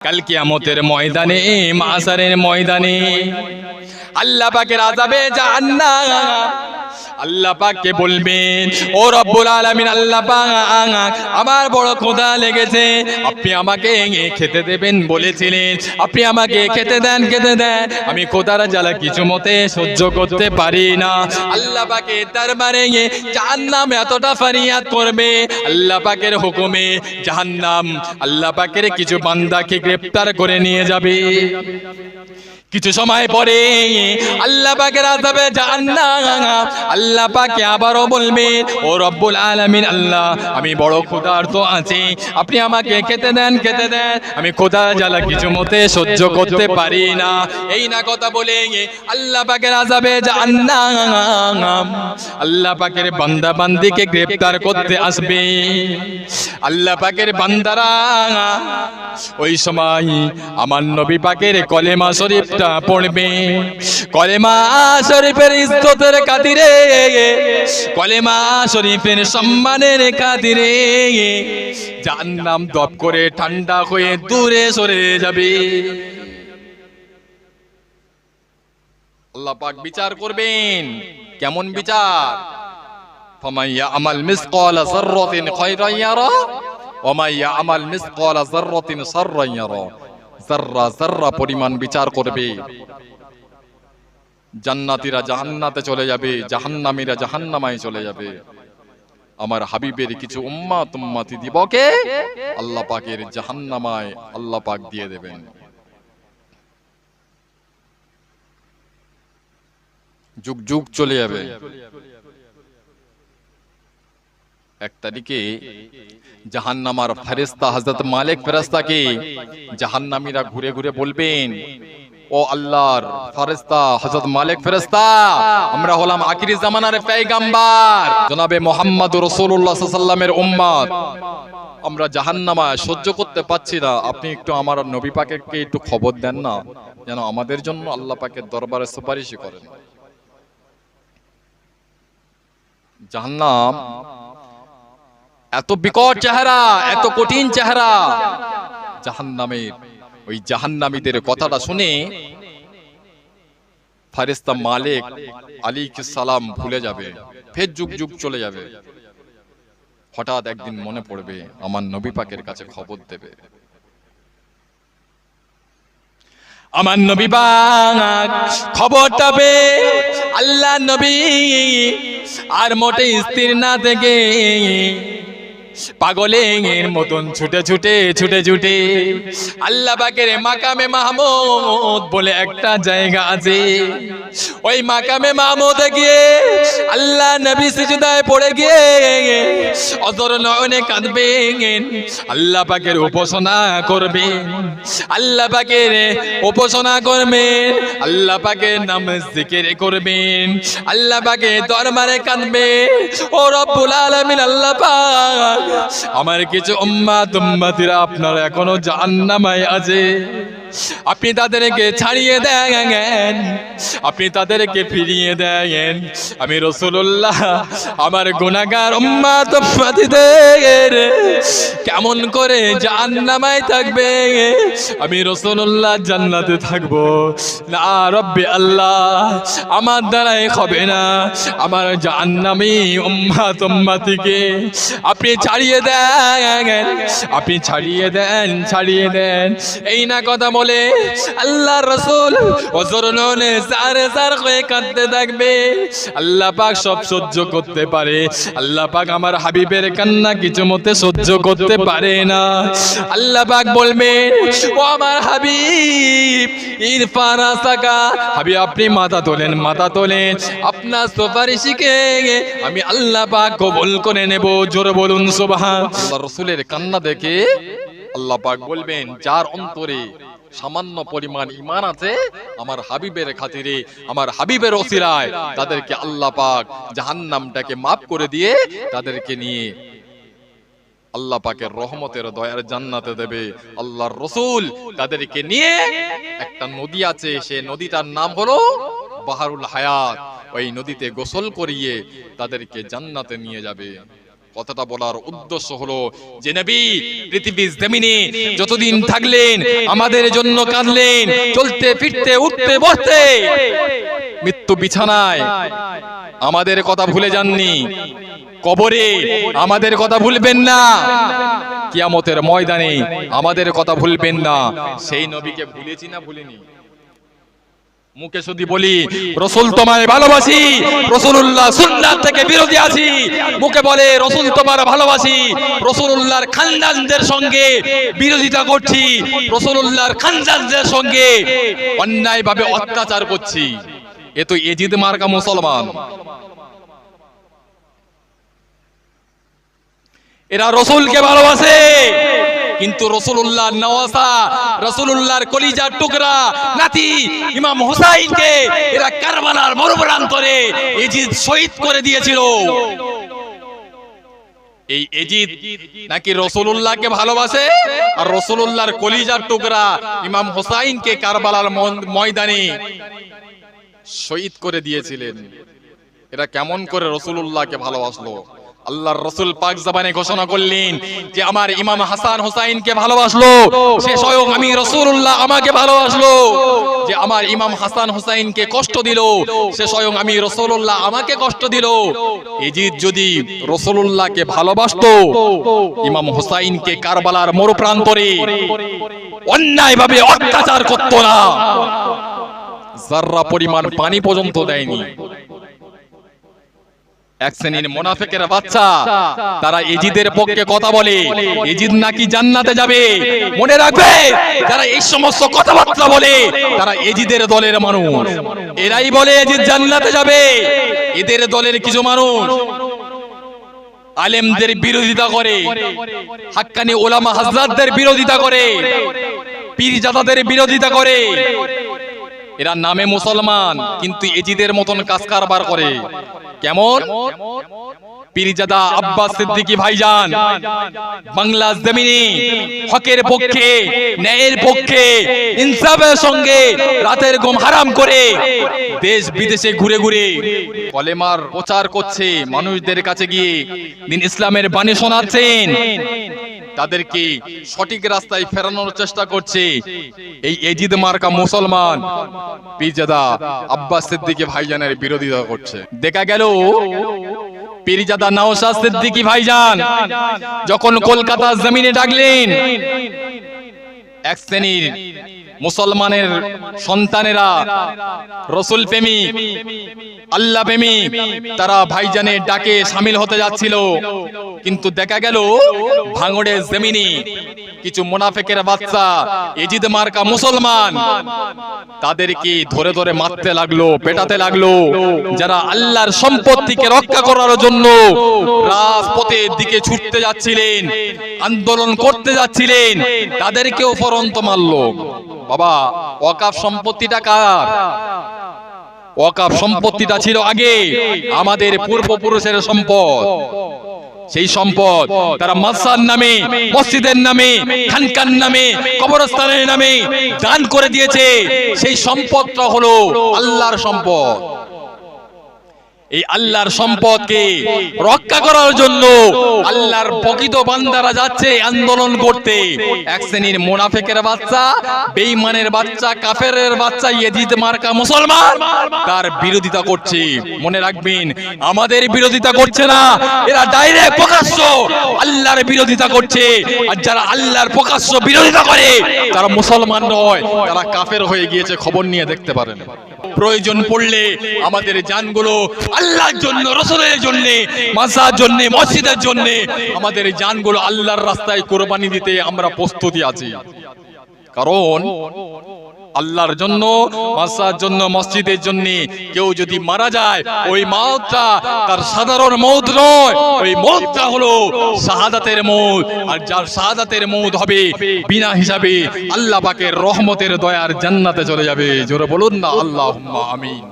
কাল কিয়ামতের ময়দানে মাসারের ময়দানে। আল্লাহ পাকের আযাবে জাহান্নাম। আল্লাহ পাককে বলবেন ও রব্বুল আলামিন আল্লাহ পাক আমার বড় ক্ষুধা লেগেছে আপনি আমাকে খেতে দেবেন বলেছিলেন আপনি আমাকে খেতে দেন খেতে দেন আমি ক্ষুধার জ্বালা কিছু মতে সহ্য করতে পারি না আল্লাহ পাকে দরবারে জাহান্নাম এতটা ফারিয়াদ করবে আল্লাহ পাকের হুকুমে জাহান্নাম আল্লাহ পাকের কিছু বান্দাকে গ্রেফতার করে নিয়ে যাবে কিছু সময় পরে আল্লাহ পাকের আযাবে জাহান্নাম। আল্লাহ পাকে আবারও বলবে, ও রব্বুল আলামিন আল্লাহ, আমি বড় ক্ষুধার্ত আছি। আপনি আমাকে খেতে দেন খেতে দেন। আমি ক্ষুধা জ্বালা কিছু মতে সহ্য করতে পারি না। এই না কথা বলে আল্লাহ পাকের আযাবে জাহান্নাম। আল্লাহ পাকের বান্দা বান্দিকে গ্রেফতার করতে আসবে। আল্লাহ পাকের বান্দারা, ওই সময় আমার নবী পাকের কলেমা শরীফটা পড়বে। কলেমা শরীফের ইজ্জতের খাতিরে, কলেমা শরীফের সম্মানের খাতিরে যার দপ করে ঠান্ডা হয়ে দূরে সরে যাবে। আল্লাহ পাক বিচার করবেন। কেমন বিচার? ফমাইয়া আমাল মিসকাল যাররাতিন খায়রান ইয়ারা ওমাইয়া আমাল মিসকাল যাররাতিন শাররান ইয়ারা। জাররা জাররা পরিমাণ বিচার করবে। জান্নাতীরা জাহান্নাতে চলে যাবে, জাহান্নামীরা জাহান্নামায় চলে যাবে। আমার হাবিবের কিছু উম্মাত উম্মাতি দিবকে আল্লাহ পাকের জাহান্নামায় আল্লাহ পাক দিয়ে দেবেন। যুগ যুগ চলে যাবে। এক তারিখে জাহান্নামার ফেরেস্তা হজরত মালিক ফেরেস্তাকে জাহান্নামীরা ঘুরে ঘুরে বলবেন, ও আল্লাহর ফেরেস্তা হজরত মালিক ফেরেস্তা আমরা হলাম আখিরি জামানার পেগাম্বার জনাবে মোহাম্মদ রসুল্লাহ সাল্লামের উম্মত। আমরা জাহান্নামা সহ্য করতে পাচ্ছি না। আপনি একটু আমার নবী পাকে একটু খবর দেন না, যেন আমাদের জন্য আল্লাহ পাকের দরবারে সুপারিশ করেন। জাহান্নাম এত বিকট চেহারা, এত কঠিন চেহারা। জাহান্নামের ওই জাহান্নামীদের কথাটা শুনে ফারিস্তা মালিক আলী সালাম ভুলে যাবে, ফের যুগ যুগ চলে যাবে। হঠাৎ একদিন মনে পড়বে, আমার নবী পাকের কাছে খবর দেবে। আমার নবী পাক খবরটা পে আল্লাহ নবী, আর মোটে স্থির না থেকে পাগলের মতন ছুটে ছুটে ছুটে ছুটে। আল্লাহ পাকের মাকামে মাহমুদ বলে একটা জায়গা আছে। ওই মাকামে মাহমুদে গিয়ে আল্লাহ নবী সিজদায় পড়ে গিয়ে অদর নয়নে কাঁদবেন। আল্লাহ পাকের উপাসনা করবেন। আল্লাহ পাকের উপাসনা করবেন। আল্লাহ পাকের নাম জিকির করবেন। আল্লাহ পাকে দরবারে কাঁদবে। ও রব্বুল আলামিন আল্লাহ পাক আমার কিছু উম্মাত উম্মাতিরা আপনারা এখনও জাহান্নামায় আছে। আপনি তাদেরকে ছাড়িয়ে দেন আপনি তাদেরকে ফিরিয়ে দেন আমি রসুল্লাহ আমার গুণাগার কেমন করে জাহান্নামায় থাকবে আমি রসুল্লাহ জান্নাতে থাকব। না রব্বে আল্লাহ, আমার দ্বারাই হবে না। আমার জাহান্নামী উম্মাত উম্মাতিকে আপনি ছাড়িয়ে দেন। আপনি ছাড়িয়ে দেন ছাড়িয়ে দেন। এই না কথা বলে, আল্লাহ রসুল ওজর ননে সারে সার হয়ে কাঁদতে থাকবে। আল্লাহ পাক সব সহ্য করতে পারে। আল্লাহ পাক আমার হাবিবের কান্না কিছু মতে সহ্য করতে পারে না। আল্লাহ পাক বলবেন ও আমার হাবিব, ইরফান, আসাকা, হাবিব, আপনি মাথা তোলেন মাথা তোলেন। আপনার সুপারিশকে আমি আল্লাহ পাক কবুল করে নেব, জোরে বলুন সুবহান। আল্লাহ রসুলের কান্না দেখে আল্লাহ পাক বলবেন, যার অন্তরে সামান্য পরিমাণ ইমান আছে, আমার হাবিবের খাতিরে, আমার হাবিবের ওসিলায় তাদেরকে আল্লাহ পাক জাহান্নামটাকে মাফ করে দিয়ে তাদেরকে নিয়ে আল্লাহ পাকের রহমতের দয়ার জান্নাতে দেবে। আল্লাহর রসুল তাদেরকে নিয়ে একটা নদী আছে, সে নদীটার নাম হলো বাহারুল হায়াত। ওই নদীতে গোসল করিয়ে তাদেরকে জান্নাতে নিয়ে যাবে। কথাটা বলার উদ্দেশ্য হলো যে নবী, পৃথিবীর জমিনে যতদিন থাকলেন, আমাদের জন্য কাঁদলেন, চলতে, ফিরতে, উঠতে, বসতে। মৃত্যু বিছানায় আমাদের কথা ভুলে যাননি। কবরে আমাদের কথা ভুলবেন না। কিয়ামতের ময়দানে আমাদের কথা ভুলবেন না। সেই নবীকে ভুলেছি না, ভুলিনি। মুখে শুধু বলি রসুল তোমায় ভালোবাসি রসুল্লাহ সুন্নাত থেকে বিরোধী আছি। মুখে বলে রসুল তোমার ভালোবাসি রসুল্লাহর খানদানদের সঙ্গে বিরোধিতা করছি রসুল্লাহর খানদানদের সঙ্গে অন্যায় ভাবে অত্যাচার করছি। এ তো এজিদ মার্কা মুসলমান। এরা রসুলকে ভালোবাসে। কিন্তু রসুল্লাহ নওয়াসা রসুল্লাহর কলিজার টুকরা, নাতি ইমাম হুসাইনকে এরা কারবালার মরুপ্রান্তরে এজিদ শহীদ করে দিয়েছিল। এই এজিদ নাকি রসুল্লাহকে ভালোবাসে? আর রসুল্লাহর কলিজার টুকরা ইমাম হুসাইনকে কারবালার ময়দানে শহীদ করে দিয়েছিলেন। এরা কেমন করে রসুল্লাহকে ভালোবাসলো? আল্লাহর রসুল পাক জাবানে ঘোষণা করলেন যে আমার ইমাম হাসান হোসাইনকে ভালোবাসলো, সে স্বয়ং আমি রসুল্লাহ আমাকে ভালোবাসলো। যে আমার ইমাম হাসান হোসাইনকে কষ্ট দিল, সে স্বয়ং আমি রসুল্লাহ আমাকে কষ্ট দিল। এজিদ যদি রসুল্লাহকে ভালোবাসতো, ইমাম হোসাইনকে কারবালার মরুপ্রান্তরে অন্যায়ভাবে অত্যাচার করতো না। জাররা পরিমাণ পানি পর্যন্ত দেয়নি এক শ্রেণির মোনাফেকের বাচ্চা। তারা এজিদের পক্ষে কথা বলে। এজিদ নাকি জান্নাতে যাবে। মনে রাখবে? যারা এই সমস্ত কথাবার্তা বলে তারা এজিদের দলের মানুষ। এরাই বলে এজিদ জান্নাতে যাবে। এদের দলের কিছু মানুষ আলেমদের বিরোধিতা করে। হাক্কানি ওলামা হাজরাতদের বিরোধিতা করে। পীরজাদাদের বিরোধিতা করে। এরা নামে মুসলমান কিন্তু এজিদের মতন কাজ কারবার করে। কেমন? পীরজাদা আব্বাস সিদ্দিকী ভাইজান বাংলা জমিনে হকের পক্ষে ন্যায়ের পক্ষে ইনসাফের সঙ্গে রাতের ঘুম হারাম করে দেশ বিদেশে ঘুরে ঘুরে কলেমার প্রচার করছে। মানুষদের কাছে গিয়ে দিন ইসলামের বাণী শোনাচ্ছেন। তাদেরকে সঠিক রাস্তায় ফেরানোর চেষ্টা করছে। এই এজিদ মার্কা মুসলমান। পিজাদা আব্বাস সিদ্দিকী ভাইজানের বিরোধিতা করছে। দেখা গেল, পিরিজাদা নওশাদ সিদ্দিকী ভাইজান যখন কলকাতা জমিনে ডাকলেন, এক শ্রেণির মুসলমানের সন্তানেরা, রসুল প্রেমিক আল্লাহ প্রেমিক তারা ভাইজানের ডাকে সামিল হতে যাচ্ছিল। কিন্তু দেখা গেল, ভাঙড়ের জমিনে কিছু মুনাফেকের বাচ্চা, এজিদ মার্কা মুসলমান, তাদেরকে ধরে ধরে মারতে লাগল, পেটাতে লাগল। যারা আল্লাহর সম্পত্তিকে রক্ষা করার জন্য রাজপথের দিকে ছুটতে যাচ্ছিলেন, আন্দোলন করতে যাচ্ছিলেন, তাদেরকেও ফরন্ত মারলো। বাবা অকাপ সম্পত্তিটা কার? অকাপ সম্পত্তিটা ছিল আগে, আমাদের পূর্বপুরুষের সম্পদ। সেই সম্পদ তারা মাসার নামে, মসজিদের নামে, খানকার নামে, কবরস্থানের নামে দান করে দিয়েছে। সেই সম্পদটা হলো আল্লাহর সম্পদ। এই আল্লাহর সম্পদকে রক্ষা করার জন্য আল্লাহর প্রকৃত বান্দারা যাচ্ছে আন্দোলন করতে। এক শ্রেণির মোনাফেকের বাচ্চা বেঈমানের বাচ্চা কাফেরের বাচ্চা ইয়েজিদ মার্কা মুসলমান তার বিরোধিতা করছে। মনে রাখবেন আমাদের বিরোধিতা করছে না এরা ডাইরেক্ট প্রকাশ্য আল্লাহর বিরোধিতা করছে। আর যারা আল্লাহর প্রকাশ্য বিরোধিতা করে তারা মুসলমান নয় তারা কাফের হয়ে গিয়েছে খবর নিয়ে দেখতে পারেন। প্রয়োজন পড়লে আমাদের জানগুলো আল্লাহর জন্য, রসুলের জন্য মাসার জন্য, মসজিদের জন্য আমাদের এই যানগুলো আল্লাহর রাস্তায় কোরবানি দিতে আমরা প্রস্তুতি আছি। কারণ আল্লাহর জন্য মাসার জন্য, মসজিদের জন্য কেউ যদি মারা যায়, ওই মৌতটা তার সাধারণ মৌত নয়, ওই মৌতটা হলো শাহাদাতের মৌত। আর যার শাহাদাতের মৌত হবে বিনা হিসাবে আল্লাহ পাকের রহমতের দয়ার জান্নাতে চলে যাবে। জোরে বলুন না আল্লাহ আমিন।